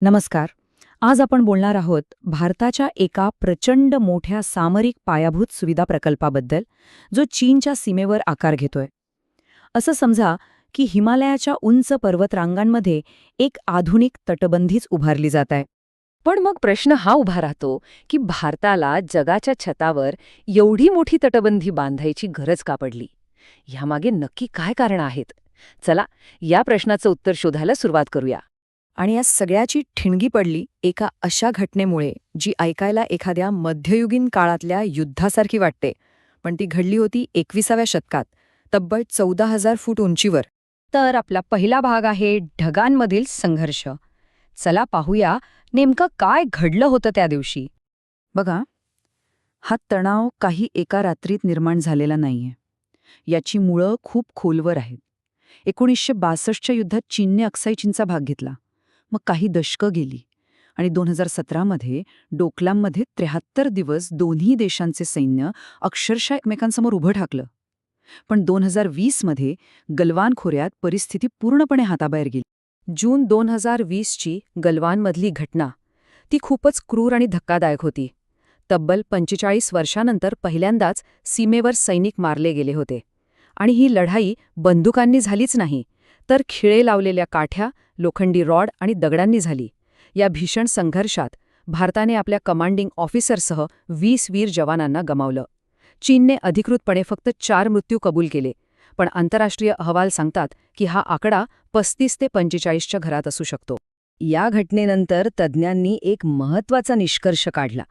नमस्कार. आज आपण बोलणार आहोत भारताच्या एका प्रचंड मोठ्या सामरिक पायाभूत सुविधा प्रकल्पाबद्दल जो चीनच्या सीमेवर आकार घेतोय. असं समजा की हिमालयाच्या उंच पर्वतरांगांमध्ये एक आधुनिक तटबंदीच उभारली जात आहे. पण मग प्रश्न हा उभा राहतो की भारताला जगाच्या छतावर एवढी मोठी तटबंदी बांधायची गरज का पडली? ह्यामागे नक्की काय कारण आहेत? चला या प्रश्नाचं उत्तर शोधायला सुरुवात करूया. आणि या सगळ्याची ठिणगी पडली एका अशा घटनेमुळे जी ऐकायला एखाद्या मध्ययुगीन काळातल्या युद्धासारखी वाटते. पण ती घडली होती एकविसाव्या शतकात तब्बल चौदा हजार फूट उंचीवर. तर आपला पहिला भाग आहे ढगांमधील संघर्ष. चला पाहूया नेमकं काय घडलं होतं त्या दिवशी. बघा हा तणाव काही एका रात्रीत निर्माण झालेला नाहीये. याची मुळं खूप खोलवर आहेत. एकोणीसशे बासष्टच्या युद्धात चीनने अक्साई चीनचा भाग घेतला. मग काही दशकं गेली. आणि दोन हजार सतरामध्ये डोकलाममध्ये त्र्याहत्तर दिवस दोन्ही देशांचे सैन्य अक्षरशः एकमेकांसमोर उभं ठाकलं. पण दोन हजार वीसमध्ये गलवान खोऱ्यात परिस्थिती पूर्णपणे हाताबाहेर गेली. जून दोन हजार वीसची गलवानमधली घटना ती खूपच क्रूर आणि धक्कादायक होती. तब्बल पंचेचाळीस वर्षानंतर पहिल्यांदाच सीमेवर सैनिक मारले गेले होते. आणि ही लढाई बंदुकांनी झालीच नाही तर खिळे लावलेल्या काठ्या लोखंडी रॉड आणि दगडांनी झाली. या भीषण संघर्षात भारताने आपल्या कमांडिंग ऑफिसरसह वीस वीर जवानांना गमावलं. चीनने अधिकृतपणे फक्त चार मृत्यू कबूल केले पण आंतरराष्ट्रीय अहवाल सांगतात की हा आकडा पस्तीस ते पंचेचाळीसच्या घरात असू शकतो. या घटनेनंतर तज्ज्ञांनी एक महत्त्वाचा निष्कर्ष काढला.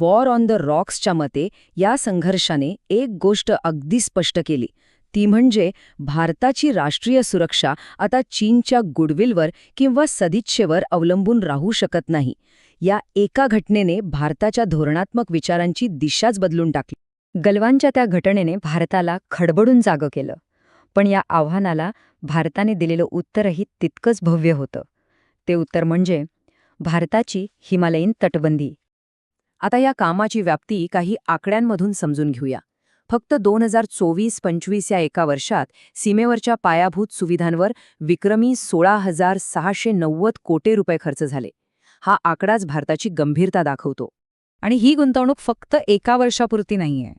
वॉर ऑन द रॉक्सच्या मते या संघर्षाने एक गोष्ट अगदी स्पष्ट केली. ती म्हणजे भारताची राष्ट्रीय सुरक्षा आता चीनच्या गुडविलवर किंवा सदिच्छेवर अवलंबून राहू शकत नाही. या एका घटनेने भारताच्या धोरणात्मक विचारांची दिशाच बदलून टाकली. गलवानच्या त्या घटनेने भारताला खडबडून जागं केलं. पण या आव्हानाला भारताने दिलेलं उत्तरही तितकंच भव्य होतं. ते उत्तर म्हणजे भारताची हिमालयीन तटबंदी. आता या कामाची व्याप्ती काही आकड्यांमधून समजून घेऊया. फक्त दोन हजार चोवीस पंचवीस या एका वर्षात सीमेवरच्या पायाभूत सुविधांवर विक्रमी सोळा हजार सहाशे नव्वद कोटी रुपये खर्च झाले. हा आकडाच भारताची गंभीरता दाखवतो. आणि ही गुंतवणूक फक्त एका वर्षापुरती नाहीये.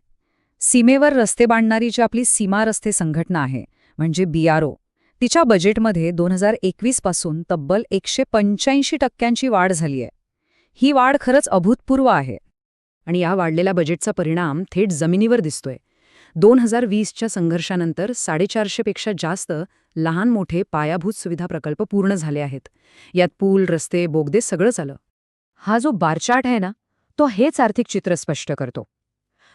सीमेवर रस्ते बांधणारी जी आपली सीमा रस्ते संघटना आहे म्हणजे बीआरओ तिच्या बजेटमध्ये दोन हजार एकवीसपासून तब्बल एकशे पंच्याऐंशी टक्क्यांची वाढ झालीय. ही वाढ खरंच अभूतपूर्व आहे. आणि या वाढलेल्या बजेटचा परिणाम थेट जमिनीवर दिसतोय. दोन हजार वीसच्या संघर्षानंतर साडेचारशेपेक्षा जास्त लहान मोठे पायाभूत सुविधा प्रकल्प पूर्ण झाले आहेत. यात पूल रस्ते बोगदे सगळंच आलं हा जो बारचार्ट आहे ना तो हेच आर्थिक चित्र स्पष्ट करतो.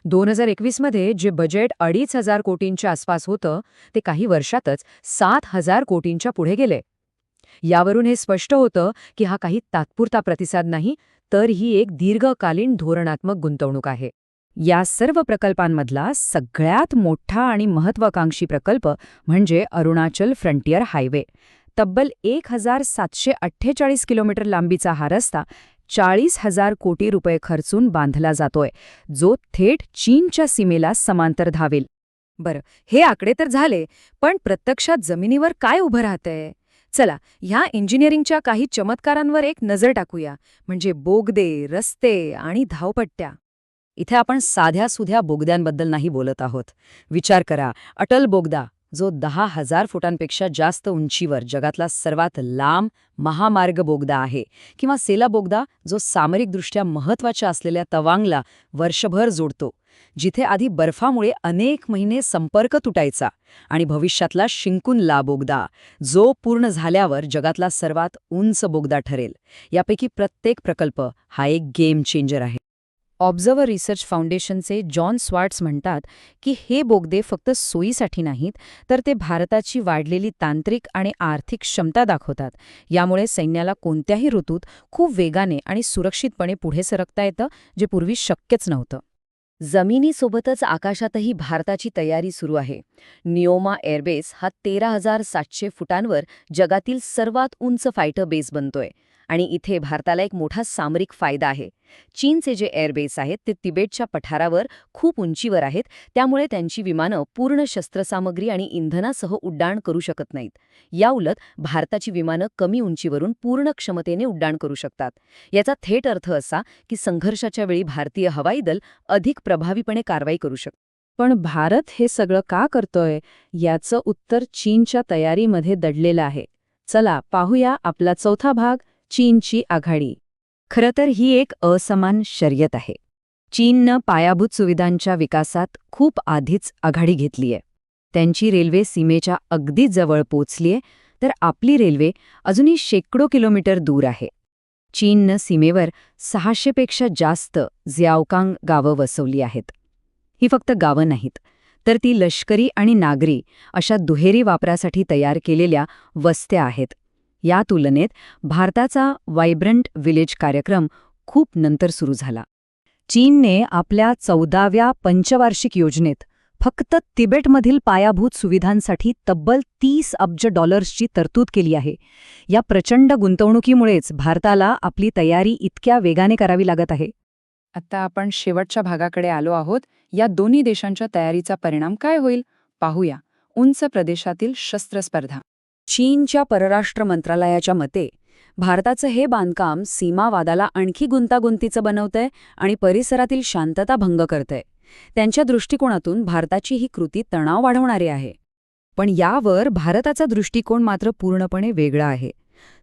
दोन हजार एकवीसमध्ये जे बजेट अडीच हजार कोटींच्या आसपास होतं ते काही वर्षातच सात हजार कोटींच्या पुढे गेले. यावरून हे स्पष्ट होतं की हा काही तात्पुरता प्रतिसाद नाही तर ही एक दीर्घकालीन धोरणात्मक गुंतवणूक आहे. या सर्व प्रकल्पांमधला सगळ्यात मोठा आणि महत्वाकांक्षी प्रकल्प म्हणजे अरुणाचल फ्रंटियर हायवे. तब्बल एक हजार सातशे अठ्ठेचाळीस किलोमीटर लांबीचा हा रस्ता चाळीस हजार कोटी रुपये खर्चून बांधला जातोय जो थेट चीनच्या सीमेला समांतर धावेल. बरं हे आकडे तर झाले पण प्रत्यक्षात जमिनीवर काय उभं राहतंय? चला ह्या इंजिनिअरिंगच्या काही चमत्कारांवर एक नजर टाकूया म्हणजे बोगदे रस्ते आणि धावपट्ट्या. इथे आपण साध्या सुध्या बोगद्यांबद्दल नाही बोलत आहोत. विचार करा अटल बोगदा जो दहा हजार फुटांपेक्षा जास्त उंचीवर जगातला सर्वात लांब महामार्ग बोगदा आहे किंवा सेला बोगदा जो सामरिकदृष्ट्या महत्त्वाच्या असलेल्या तवांगला वर्षभर जोडतो. जिथे आधी बर्फामुळे अनेक महिने संपर्क तुटायचा आणि भविष्यातला शिंकून ला बोगदा जो पूर्ण झाल्यावर जगातला सर्वात उंच बोगदा ठरेल. यापैकी प्रत्येक प्रकल्प हा एक गेम चेंजर आहे. ऑब्झर्व्हर रिसर्च फाउंडेशनचे जॉन स्वार्ट्स म्हणतात की हे बोगदे फक्त सोयीसाठी नाहीत तर ते भारताची वाढलेली तांत्रिक आणि आर्थिक क्षमता दाखवतात. यामुळे सैन्याला कोणत्याही ऋतूत खूप वेगाने आणि सुरक्षितपणे पुढे सरकता येतं जे पूर्वी शक्यच नव्हतं. जमिनीसोबतच आकाशातही भारताची तयारी सुरू आहे. नियोमा एअरबेस हा तेरा हजार सातशे फुटांवर जगातील सर्वात उंच फायटर बेस बनतोय. आणि इथे भारताला एक मोठा सामरिक फायदा आहे. चीनचे जे एअरबेस आहेत ते तिबेटच्या पठारावर खूप उंचीवर आहेत. त्यामुळे त्यांची विमानं पूर्ण शस्त्रसामग्री आणि इंधनासह उड्डाण करू शकत नाहीत. याउलट भारताची विमानं कमी उंचीवरून पूर्ण क्षमतेने उड्डाण करू शकतात. याचा थेट अर्थ असा की संघर्षाच्या वेळी भारतीय हवाई दल अधिक प्रभावीपणे कारवाई करू शकतात पण भारत हे सगळं का करतोय? याचं उत्तर चीनच्या तयारीमध्ये दडलेलं आहे. चला पाहूया आपला चौथा भाग चीनची आघाडी. खरं तर ही एक असमान शर्यत आहे. चीननं पायाभूत सुविधांच्या विकासात खूप आधीच आघाडी घेतलीय. त्यांची रेल्वे सीमेच्या अगदी जवळ पोचलीय तर आपली रेल्वे अजूनही शेकडो किलोमीटर दूर आहे. चीननं सीमेवर सहाशेपेक्षा जास्त ज्यावकांग गावं वसवली आहेत. ही फक्त गावं नाहीत तर ती लष्करी आणि नागरी अशा दुहेरी वापरासाठी तयार केलेल्या वस्त्या आहेत. या तुलनेत भारताचा वायब्रंट विलेज कार्यक्रम खूप नंतर सुरू झाला. चीनने आपल्या चौदाव्या पंचवार्षिक योजनेत फक्त तिबेटमधील पायाभूत सुविधांसाठी तब्बल तीस अब्ज डॉलर्सची तरतूद केली आहे. या प्रचंड गुंतवणुकीमुळेच भारताला आपली तयारी इतक्या वेगाने करावी लागत आहे. आता आपण शेवटच्या भागाकडे आलो आहोत. या दोन्ही देशांच्या तयारीचा परिणाम काय होईल? पाहूया. उंच प्रदेशातील शस्त्रस्पर्धा. चीनच्या परराष्ट्र मंत्रालयाच्या मते भारताचं हे बांधकाम सीमावादाला आणखी गुंतागुंतीचं बनवतंय आणि परिसरातील शांतता भंग करतंय. त्यांच्या दृष्टिकोनातून भारताची ही कृती तणाव वाढवणारी आहे. पण यावर भारताचा दृष्टिकोन मात्र पूर्णपणे वेगळा आहे.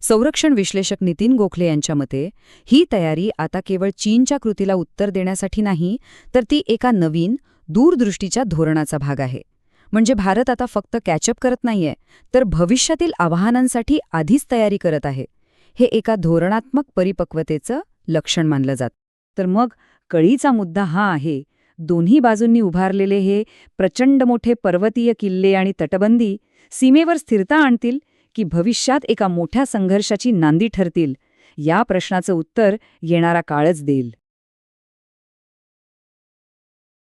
संरक्षण विश्लेषक नितीन गोखले यांच्या मते ही तयारी आता केवळ चीनच्या कृतीला उत्तर देण्यासाठी नाही तर ती एका नवीन दूरदृष्टीच्या धोरणाचा भाग आहे. म्हणजे भारत आता फक्त कॅचअप करत नाहीये तर भविष्यातील आव्हानांसाठी आधीच तयारी करत आहे. हे एका धोरणात्मक परिपक्वतेचं लक्षण मानलं जात. तर मग कळीचा मुद्दा हा आहे दोन्ही बाजूंनी उभारलेले हे प्रचंड मोठे पर्वतीय किल्ले आणि तटबंदी सीमेवर स्थिरता आणतील की भविष्यात एका मोठ्या संघर्षाची नांदी ठरतील? या प्रश्नाचं उत्तर येणारा काळच देईल.